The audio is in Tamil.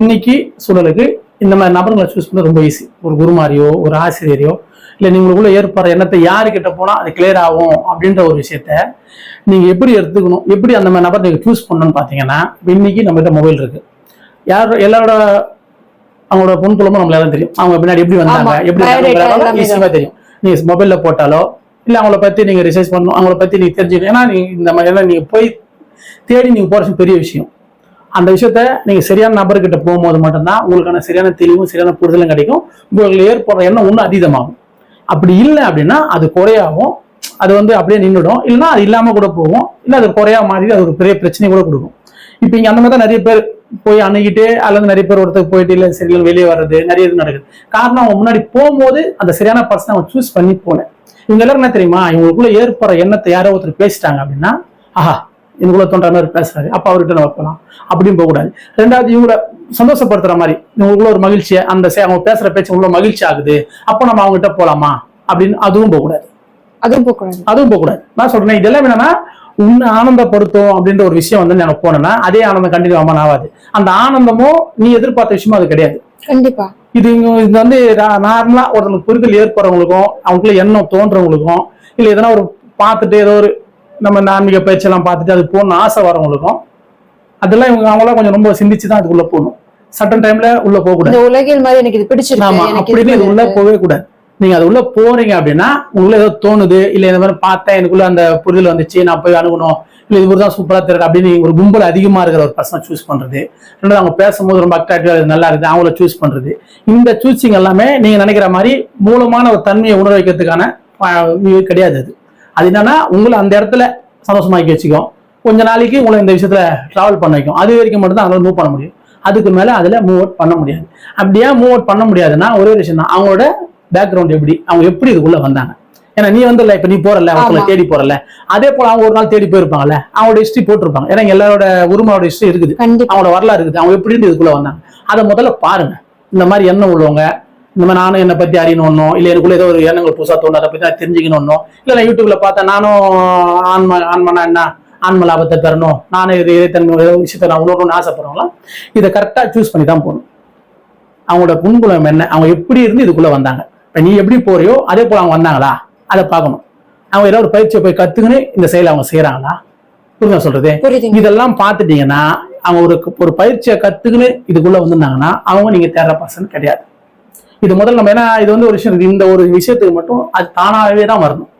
இன்னைக்கு சூழலுக்கு இந்த மாதிரி நபர்களை சூஸ் பண்ண ரொம்ப ஈஸி ஒரு குருமாரியோ ஒரு ஆசிரியரையோ இல்லை நீங்களுக்குள்ள ஏற்படுற எண்ணத்தை யாருக்கிட்ட போனால் அது கிளியர் ஆகும் அப்படின்ற ஒரு விஷயத்த நீங்கள் எப்படி எடுத்துக்கணும் எப்படி அந்த மாதிரி நபர் நீங்கள் சூஸ் பண்ணணும்னு பார்த்தீங்கன்னா இன்னைக்கு நம்மகிட்ட மொபைல் இருக்கு. யார் எல்லாரோட அவங்களோட பொன் குழம்பும் நம்மள எல்லாம் தெரியும். அவங்க பின்னாடி எப்படி வந்தாங்க. எப்படி ஈஸியாக தெரியும். நீங்க மொபைல்ல போட்டாலோ இல்லை அவங்கள பத்தி நீங்க ரிசர்ச் பண்ணணும் அவங்கள பத்தி நீங்க தெரிஞ்சுக்கணும். ஏன்னா நீங்க இந்த மாதிரி எல்லாம் நீங்க போய் தேடி நீங்க போறது பெரிய விஷயம். அந்த விஷயத்த நீங்க சரியான நபர்கிட்ட போகும்போது மட்டும்தான் உங்களுக்கான சரியான தெளிவும் சரியான புரிதலும் கிடைக்கும். உங்களுக்கு ஏற்படுற எண்ணம் இன்னும் அதிகமாகும் அப்படி இல்லை அப்படின்னா அது குறையாகும். அது வந்து அப்படியே நின்றுடும். இல்லைன்னா அது இல்லாம கூட போகும். இல்லை அது குறையா மாறி அது ஒரு பெரிய பிரச்சனை கூட கொடுக்கும். இப்போ இங்க அந்த மாதிரி தான் நிறைய பேர் போய் அணுகிட்டு அல்லது நிறைய பேர் ஒருத்தர் போயிட்டு இல்லை சரி வெளியே வர்றது நிறைய இது நடக்குது. காரணம் அவங்க முன்னாடி போகும்போது அந்த சரியான பர்சனை அவன் சூஸ் பண்ணி போனேன் இவங்க எல்லாரும் என்ன தெரியுமா? இவங்களுக்குள்ள ஏற்படுற எண்ணத்தை யாரோ ஒருத்தர் பேசிட்டாங்க அப்படின்னா ஆஹா இவங்களுக்குள்ள தோன்ற மாதிரி பேசுறாரு. அப்ப அவர்கிட்ட நம்ம போகலாம் அப்படின்னு போகக்கூடாது. ரெண்டாவது இவங்கள சந்தோஷப்படுத்துற மாதிரி இவங்களுக்குள்ள ஒரு மகிழ்ச்சியை அந்த அவங்க பேசுற பேச்சு உள்ள மகிழ்ச்சி ஆகுது. அப்போ நம்ம அவங்ககிட்ட போலாமா? அப்படின்னு அதுவும் போகக்கூடாது. அதுவும் போகக்கூடாது. அதுவும் போகக்கூடாது. நான் சொல்றேன் இதெல்லாம் என்னன்னா உன்னை ஆனந்தப்படுத்தும் அப்படின்ற ஒரு விஷயம் வந்து எனக்கு போனேன்னா அதே ஆனந்தம் கண்டினியூ ஆகாம ஆகாது அந்த ஆனந்தமும் நீ எதிர்பார்த்த விஷயமும் அது கிடையாது. கண்டிப்பா. இது இங்க இது வந்து நார்மலா ஒருத்தனுக்கு புரிதல் ஏற்படுறவங்களுக்கும் அவங்களுக்குள்ள எண்ணம் தோன்றவங்களுக்கும் இல்ல எதனா ஒரு பார்த்துட்டு ஏதோ ஒரு நம்ம இந்த ஆன்மீக பயிற்சியெல்லாம் பார்த்துட்டு அது போகணும்னு ஆசை வரவங்களுக்கும் அதெல்லாம் இவங்க அவங்களாம் கொஞ்சம் ரொம்ப சிந்திச்சு தான் அதுக்குள்ள போகணும். சட்டன் டைம்ல உள்ள போக கூடாது. உலகில் மாதிரி எனக்கு இது பிடிச்சிருக்கு ஆமா அப்படின்னு இது உள்ள. போகவே கூடாது. நீங்க அது உள்ள போறீங்க அப்படின்னா உங்களுக்கு ஏதோ தோணுது இல்ல இந்த மாதிரி பார்த்தேன் எனக்குள்ள அந்த புரிதல் வந்துச்சு நான் போய் அணுகணும் இல்ல இது தான் சூப்பரா தெரியுது அப்படின்னு ஒரு கும்பல் அதிகமா இருக்கிற ஒரு பர்சனை சூஸ் பண்றது. ரெண்டாவது அவங்க பேசும்போது ரொம்ப அட்ராக்டிவா நல்லா இருக்குது அவங்கள சூஸ் பண்றது. இந்த சூஸிங் எல்லாமே நீங்க நினைக்கிற மாதிரி மூலமான ஒரு தன்மையை உணர வைக்கிறதுக்கான கிடையாது அது. அது என்னன்னா உங்களை அந்த இடத்துல சந்தோஷமாக்கி வச்சுக்கும். கொஞ்ச நாளைக்கு உங்களை இந்த விஷயத்துல டிராவல் பண்ண வைக்கும். அது வரைக்கும் மட்டும் தான் அவங்களால மூவ் பண்ண முடியும். அதுக்கு மேல அதுல மூவ் அவுட் பண்ண முடியாது. அப்படியே மூவ் அவுட் பண்ண முடியாதுன்னா ஒரே ஒரு விஷயம் தான் அவங்களோட பேக்ரவுண்ட் எப்படி? அவங்க எப்படி இதுக்குள்ள வந்தாங்க? ஏன்னா நீ வந்து இப்ப நீ போறல அவங்கள. தேடி போறல அதே போல அவங்க ஒரு நாள் தேடி போயிருப்பாங்கல்ல அவங்களோட ஹிஸ்டரி போட்டிருப்பாங்க. ஏன்னா எல்லாரோட உரிமையோட ஹிஸ்டரி இருக்குது. அவங்களோட வரலாறு இருக்குது. அவங்க எப்படி இதுக்குள்ள வந்தாங்க? அதை முதல்ல பாருங்க. இந்த மாதிரி எண்ணம் உள்ளவங்க இந்த மாதிரி நானும் என்னை பத்தி அறியணும் இல்ல எனக்குள்ள ஏதோ ஒரு எண்ணங்கள் புதுசா தோணும் அதை பத்தி நான் தெரிஞ்சுக்கணும் இல்ல நான் யூடியூப்ல பார்த்தேன் நானும் ஆன்ம ஆன்மனா என்ன? ஆன்ம லாபத்தை பெறணும் நானும் இது இறைத்தன்மை ஏதோ விஷயத்தை நான் உணரணும்னு ஆசைப்படுறவங்களாம் இதை கரெக்டா சூஸ் பண்ணி தான் போகணும். அவங்களோட புண்புலம் என்ன? அவங்க எப்படி இருந்து இதுக்குள்ள வந்தாங்க? இப்ப நீ எப்படி போறியோ அதே போல அவங்க வந்தாங்களா? அதை பார்க்கணும். அவங்க ஏதோ ஒரு பயிற்சியை போய் கத்துக்கின்னு இந்த செயலை அவங்க செய்யறாங்களா புரியுதா சொல்றது? இதெல்லாம் பார்த்துட்டீங்கன்னா அவங்க ஒரு ஒரு பயிற்சியை கத்துக்கின்னு இதுக்குள்ள வந்திருந்தாங்கன்னா அவங்க நீங்க தேடுற பர்சன் கிடையாது. இது முதல்ல நம்ம ஏன்னா இது வந்து ஒரு விஷயம் இந்த ஒரு விஷயத்துக்கு மட்டும் அது தானாகவே தான் வரணும்.